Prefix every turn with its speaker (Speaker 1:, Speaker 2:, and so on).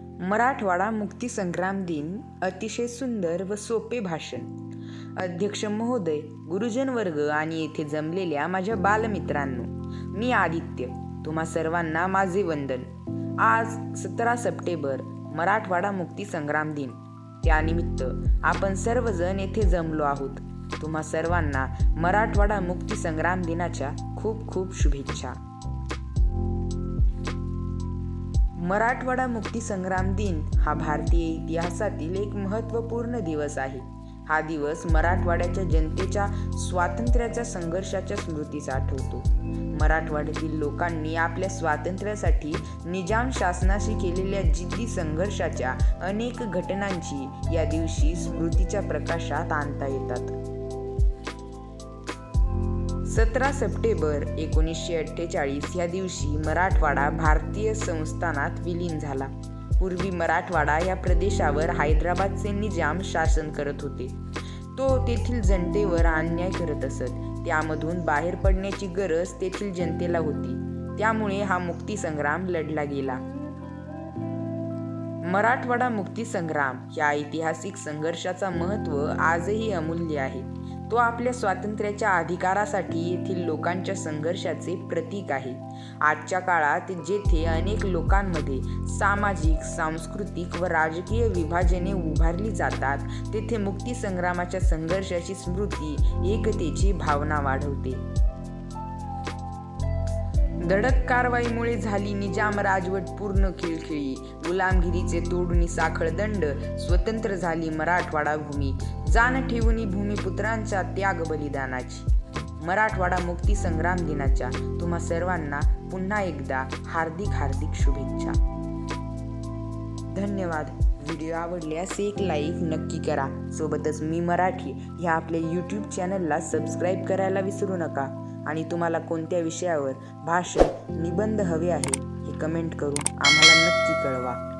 Speaker 1: मराठवाडा मुक्तीसंग्राम दिन अतिशय सुंदर व सोपे भाषण. अध्यक्ष महोदय गुरुजन वर्ग आणि येथे जमलेल्या माझ्या बालमित्रांनो मी आदित्य तुम्हा सर्वांना माझे वंदन. आज सतरा सप्टेंबर मराठवाडा मुक्तीसंग्राम दिन. त्यानिमित्त आपण सर्वजण येथे जमलो आहोत. तुम्हा सर्वांना मराठवाडा मुक्तीसंग्राम दिनाच्या खूप खूप शुभेच्छा. मराठवाडा मुक्तीसंग्राम दिन हा भारतीय इतिहासातील एक महत्त्वपूर्ण दिवस आहे. हा दिवस मराठवाड्याच्या जनतेच्या स्वातंत्र्याच्या संघर्षाच्या स्मृतीस आठवतो. मराठवाड्यातील लोकांनी आपल्या स्वातंत्र्यासाठी निजाम शासनाशी केलेल्या जिद्दी संघर्षाच्या अनेक घटनांची या दिवशी स्मृतीच्या प्रकाशात आणता येतात. सतरा सप्टेंबर एकोणीसशे अठ्ठेचाळीस या दिवशी मराठवाडा भारतीय संस्थानात विलीन झाला. पूर्वी मराठवाडा या प्रदेशावर हैदराबादचे निजाम शासन करत होते. तो तेथील जनतेवर अन्याय करत असत. त्यामधून बाहेर पडण्याची गरज तेथील जनतेला होती. त्यामुळे हा मुक्तीसंग्राम लढला गेला. मराठवाडा मुक्तीसंग्राम या ऐतिहासिक संघर्षाचा महत्त्व आजही अमूल्य आहे. तो आपल्या स्वातंत्र्याच्या अधिकारासाठी येथील लोकांच्या संघर्षाचे प्रतीक आहे. आजच्या काळात जेथे अनेक लोकांमध्ये सामाजिक सांस्कृतिक व राजकीय विभाजने उभारली जातात तेथे मुक्तीसंग्रामाच्या संघर्षाची स्मृती एकतेची भावना वाढवते. धडक कारवाईमुळे झाली निजाम राजवट पूर्ण खिळखिळी. गुलामगिरीचे तोडून साखळदंड स्वतंत्र झाली मराठवाडा भूमी. जाण ठेवून भूमिपुत्रांच्या त्याग बलिदानाची. मराठवाडा मुक्ती संग्राम दिनाच्या तुम्हा सर्वांना पुन्हा एकदा हार्दिक हार्दिक शुभेच्छा. धन्यवाद. व्हिडिओ आवडल्यास एक लाईक नक्की करा. सोबतच मी मराठी ह्या आपल्या यूट्यूब चॅनलला सबस्क्राईब करायला विसरू नका. आणि तुम्हाला कोणत्या विषयावर भाषण निबंध हवे आहे हे कमेंट करून आम्हाला नक्की कळवा.